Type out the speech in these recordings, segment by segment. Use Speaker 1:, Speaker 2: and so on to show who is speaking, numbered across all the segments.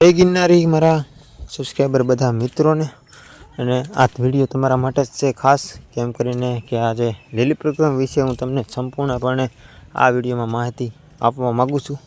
Speaker 1: જય ગિરનારી મારા સબસ્ક્રાઈબર બધા મિત્રોને. અને આ વીડિયો તમારા માટે જ છે ખાસ, કેમ કરીને કે આજે લીલી પ્રક્રમ વિશે હું તમને સંપૂર્ણપણે આ વિડીયોમાં માહિતી આપવા માગું છું.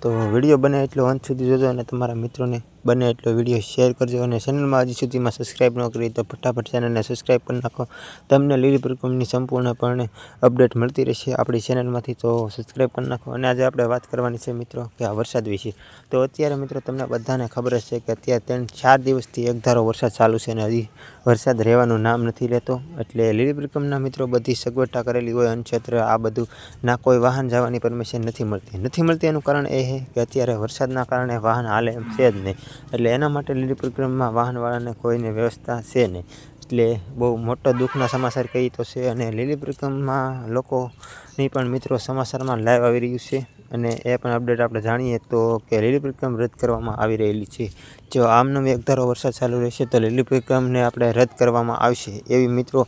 Speaker 1: તો વીડિયો બને એટલો અંત સુધી જોજો અને તમારા મિત્રોને બને એટલો વીડિયો શેર કરજો અને ચેનલમાં હજી સુધીમાં સબસ્ક્રાઈબ ન કરી તો ફટાફટ ચેનલને સબસ્ક્રાઈબ કરી નાખો. તમને લીલી પ્રકૃતિની સંપૂર્ણપણે અપડેટ મળતી રહેશે આપણી ચેનલમાંથી, તો સબસ્ક્રાઈબ કરી નાખો. અને આજે આપણે વાત કરવાની છે મિત્રો કે આ વરસાદ વિશે. તો અત્યારે મિત્રો તમને બધાને ખબર છે કે અત્યારે ત્રણ ચાર દિવસથી એકધારો વરસાદ ચાલુ છે અને હજી વરસાદ રહેવાનું નામ નથી લેતો. એટલે લીલી પ્રક્રમના મિત્રો બધી સગવડતા કરેલી હોય અનક્ષેત્ર આ બધું, ના કોઈ વાહન જવાની પરમિશન નથી મળતી. નથી મળતી એનું કારણ એ છે કે અત્યારે વરસાદના કારણે વાહન હાલે એમ છે જ નહીં. એટલે એના માટે લીલી પરિક્રમામાં વાહનવાળાને કોઈને વ્યવસ્થા છે નહીં. એટલે બહુ મોટો દુઃખના સમાચાર કહી તો છે અને લીલી પરિક્રમામાં લોકોની પણ મિત્રો સમાચારમાં લાઈવ આવી રહ્યું છે. અને એ પણ અપડેટ આપણે જાણીએ તો કે લીલી પ્રક્રમ રદ કરવામાં આવી રહેલી છે. જો આમનો એકધારો વરસાદ ચાલુ રહેશે તો લીલી પ્રક્રમને આપણે રદ કરવામાં આવશે. એવી મિત્રો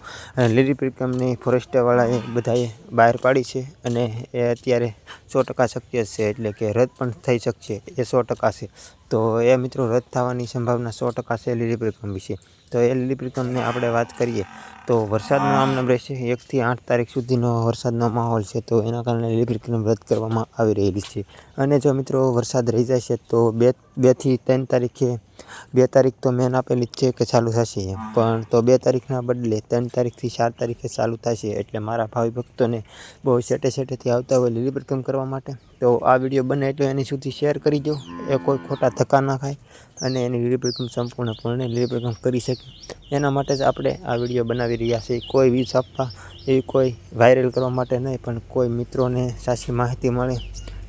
Speaker 1: લીલી પ્રક્રમની ફોરેસ્ટવાળાએ બધાએ બહાર પાડી છે અને એ અત્યારે સો ટકા શક્ય છે, એટલે કે રદ પણ થઈ શકશે. એ સો ટકા છે. તો એ મિત્રો, રદ થવાની સંભાવના સો ટકા છે લીલી પ્રક્રમ વિશે. તો એ લીલી આપણે વાત કરીએ, તો વરસાદનો આમને રહેશે એકથી આઠ તારીખ સુધીનો વરસાદનો માહોલ છે, તો એના કારણે લીલી પ્રક્રમ રદ કરવામાં આવી રહેલી છે. અને જો મિત્રો વરસાદ રહી જશે, તો બે, બેથી ત્રણ તારીખે બે તારીખ તો મેન આપેલી જ છે કે ચાલુ થશે પણ તો બે તારીખના બદલે ત્રણ તારીખથી ચાર તારીખે ચાલુ થશે એટલે મારા ભાવિ ભક્તોને બહુ સેટે સેટેથી આવતા હોય લીલી પ્રક્રમ કરવા માટે. તો આ વીડિયો બને એટલે એની સુધી શેર કરી દો. એ કોઈ ખોટા થકા ના ખાય અને એની લીલી પ્રક્રમ સંપૂર્ણપણે લીલી પ્રક્રમ કરી શકે. એના માટે જ આપણે આ વીડિયો બનાવી રહ્યા છીએ. કોઈ વીજ આપવા, એવી કોઈ વાયરલ કરવા માટે નહીં, પણ કોઈ મિત્રોને સાચી માહિતી મળે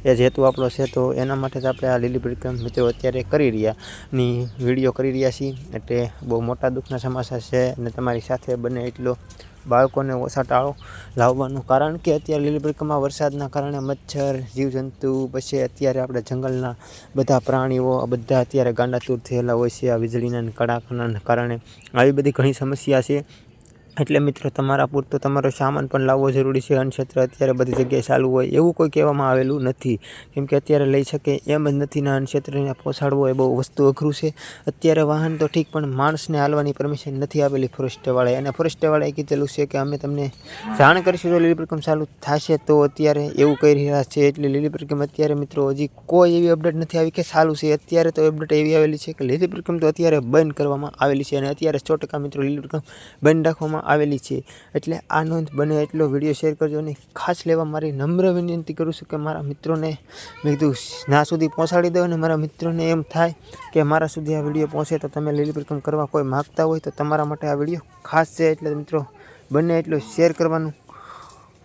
Speaker 1: એ જ હેતુ આપણો છે તો એના માટે જ આપણે આ લીલી પ્રક્રમ મિત્રો અત્યારે કરી રહ્યા ની વીડિયો કરી રહ્યા છીએ. એટલે બહુ મોટા દુઃખના સમાચાર છે અને તમારી સાથે બને એટલો બાળકોને ઓછા ટાળો લાવવાનું કારણ કે અત્યારે લીલી પ્રક્રમમાં વરસાદના કારણે મચ્છર, જીવજંતુ, પછી અત્યારે આપણે જંગલના બધા પ્રાણીઓ બધા અત્યારે ગાંડાતુર થયેલા હોય છે, આ વીજળીના કડાકાના કારણે. આવી બધી ઘણી સમસ્યા છે. એટલે મિત્રો, તમારા પૂરતો તમારો સામાન પણ લાવવો જરૂરી છે. અન્નક્ષેત્ર અત્યારે બધી જગ્યાએ ચાલુ હોય એવું કોઈ કહેવામાં આવેલું નથી. કેમ કે અત્યારે લઈ શકે એમ જ નથી ના અન્નક્ષેત્રને પહોંચાડવો એ બહુ વસ્તુ અઘરું છે. અત્યારે વાહન તો ઠીક, પણ માણસને હાલવાની પરમિશન નથી આપેલી ફોરેસ્ટવાળાએ અને ફોરેસ્ટવાળાએ કીધેલું છે કે અમે તમને જાણ કરીશું તો લીલી પ્રક્રમ ચાલુ થશે તો અત્યારે એવું કહી રહ્યા છે. એટલે લીલી પ્રક્રમ અત્યારે મિત્રો, હજી કોઈ એવી અપડેટ નથી આવી કે ચાલુ છે. અત્યારે તો અપડેટ એવી આવેલી છે કે લીલી પ્રક્રમ તો અત્યારે બંધ કરવામાં આવેલી છે. અને અત્યારે સો ટકા મિત્રો લીલી પ્રક્રમ બંધ રાખવામાં આવેલી છે. એટલે આ નોંધ બને એટલો વીડિયો શેર કરજો અને ખાસ લેવા મારી નમ્ર વિનંતી કરું છું કે મારા મિત્રોને મેં કીધું ના સુધી પહોંચાડી દો અને મારા મિત્રોને એમ થાય કે મારા સુધી આ વીડિયો પહોંચે તો તમે લીલી પ્રક્રમ કરવા કોઈ માગતા હોય તો તમારા માટે આ વીડિયો ખાસ છે. એટલે મિત્રો, બને એટલું શેર કરવાનું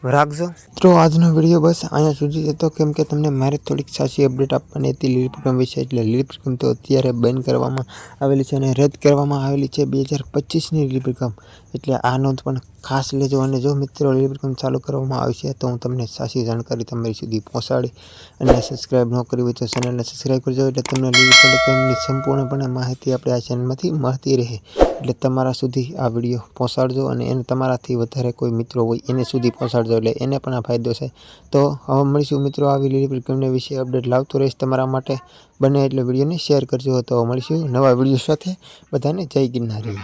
Speaker 1: રાખજો. મિત્રો, આજનો વીડિયો બસ અહીંયા સુધી હતો કેમ કે તમને મારે થોડીક સાચી અપડેટ આપવાની હતી લીલી પ્રક્રમ વિશે. એટલે લીલી પ્રક્રમ તો અત્યારે બંધ કરવામાં આવેલી છે અને રદ કરવામાં આવેલી છે બે હજાર પચીસની લીલી પ્રક્રમ એટલે આ નોંધ પણ ખાસ લેજો અને જો મિત્રો લીલી પ્રક્રમ ચાલુ કરવામાં આવશે તો હું તમને સાચી જાણકારી તમારી સુધી પહોંચાડી અને સબસ્ક્રાઈબ ન કરી હોય તો ચેનલને સબસ્ક્રાઈબ કરજો. એટલે તમને લીલી પ્રક્રમની સંપૂર્ણપણે માહિતી આપણે આ ચેનલમાંથી મળતી રહે. એટલે તમારા સુધી આ વીડિયો પહોંચાડજો અને એને તમારાથી વધારે કોઈ મિત્રો હોય એને સુધી પહોંચાડજો એટલે એને પણ આ ફાયદો છે. તો હવે મળીશું મિત્રો આવી લીલી પ્રક્રિયા વિશે અપડેટ લાવતો રહીશ તમારા માટે. બને એટલે વિડીયોને શેર કરજો. તો મળીશું નવા વીડિયો સાથે. બધાને જય ગિરનારી.